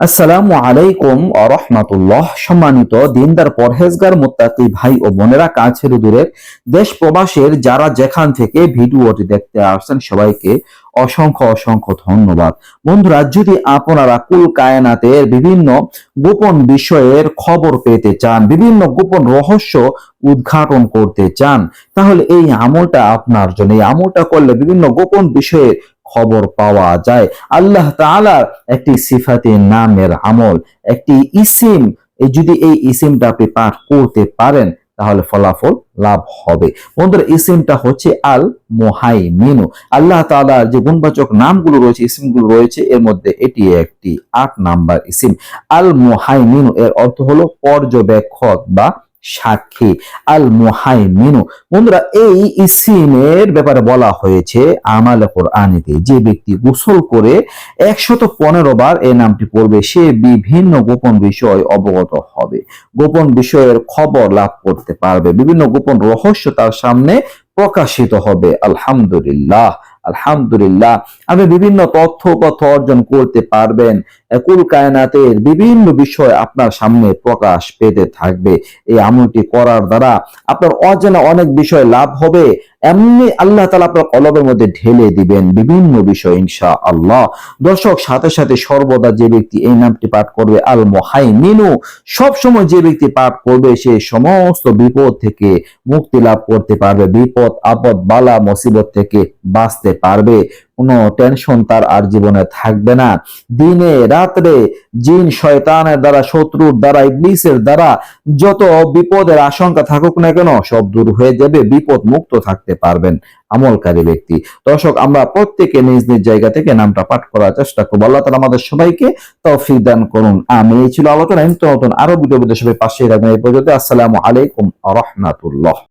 আসসালামু আলাইকুম রহমাতুল্লাহ। সম্মানিত দিনদার পরহেজগার, মোত্তাকি ভাই ও বোনেরা, কাছের দূরের দেশ প্রবাসের যারা যেখান থেকে ভিডিওটি দেখতে আসছেন, সবাইকে অসংখ্য অসংখ্য ধন্যবাদ। বন্ধুরা, যদি আপনারা কুল কায়নাতের বিভিন্ন গোপন বিষয়ের খবর পেতে চান, বিভিন্ন গোপন রহস্য উদ্ঘাটন করতে চান, তাহলে এই আমলটা আপনার জন্য। এই আমলটা করলে বিভিন্ন গোপন বিষয়ের খবর পাওয়া যায়। আল্লাহ তাআলার একটি সিফাতের নামের আমল, একটি ইসিম। যদি এই ইসিমটা আপনি পাঠ করতে পারেন, তাহলে ফলাফল লাভ হবে। বন্ধুরা, ইসিমটা হচ্ছে আল মোহাই মিনু আল্লাহ তাআলার যে গুণবাচক নামগুলো রয়েছে, ইসিমগুলো রয়েছে, এর মধ্যে এটি একটি আট নাম্বার ইসিম। আল মোহাই মিনু এর অর্থ হলো পর্যবেক্ষক বা সাক্ষী আল মুহাইমিনু বন্ধুরা, এই ইসিমের ব্যাপারে বলা হয়েছে আমাল কোরআনিতে, যে ব্যক্তি গোসল করে একশত পনেরো বার এই নামটি পড়বে, সে বিভিন্ন গোপন বিষয় অবগত হবে। গোপন বিষয়ের খবর লাভ করতে পারবে। বিভিন্ন গোপন রহস্য তার সামনে প্রকাশিত হবে। আলহামদুলিল্লাহ। আলহামদুলিল্লাহ, আপনি বিভিন্ন তথ্য কথা অর্জন করতে পারবেন। কুল কায়নাতের বিভিন্ন বিষয় আপনার সামনে প্রকাশ পেতে থাকবে। এই আমলটি করার দ্বারা আপনার অজানা অনেক বিষয় লাভ হবে। এমনি আল্লাহ তালা আপনার কলবের মধ্যে ঢেলে দিবেন বিভিন্ন বিষয় ইনশা আল্লাহ দর্শক, সাথে সাথে সর্বদা যে ব্যক্তি এই নামটি পাঠ করবে আল মহাই মিনু সব সময় যে ব্যক্তি পাঠ করবে, সে সমস্ত বিপদ থেকে মুক্তি লাভ করতে পারবে। বিপদ, আপদ, বালা, মসিবত থেকে বাঁচতে পারবে। কোনো টেনশন তার আর জীবনে থাকবে না। দিনে, রাত্রে জিন শয়তানের দ্বারা, শত্রুর দ্বারা, ইবলিসের দ্বারা যত বিপদের আশঙ্কা থাকুক না কেন, সব দূর হয়ে যাবে বিপদ মুক্ত থাকতে পারবেন আমলকারী ব্যক্তি। দর্শক, আমরা প্রত্যেকে নিজ নিজ জায়গা থেকে নামটা পাঠ করার চেষ্টা করব। আল্লাহ তালা আমাদের সবাইকে তৌফিক দান করুন। আমি এই ছিল আলোচনা। নতুন আরও ভিডিও সবাই পাশে রাখবেন এই পর্যন্ত আসসালামু আলাইকুম রহমাতুল্লাহ।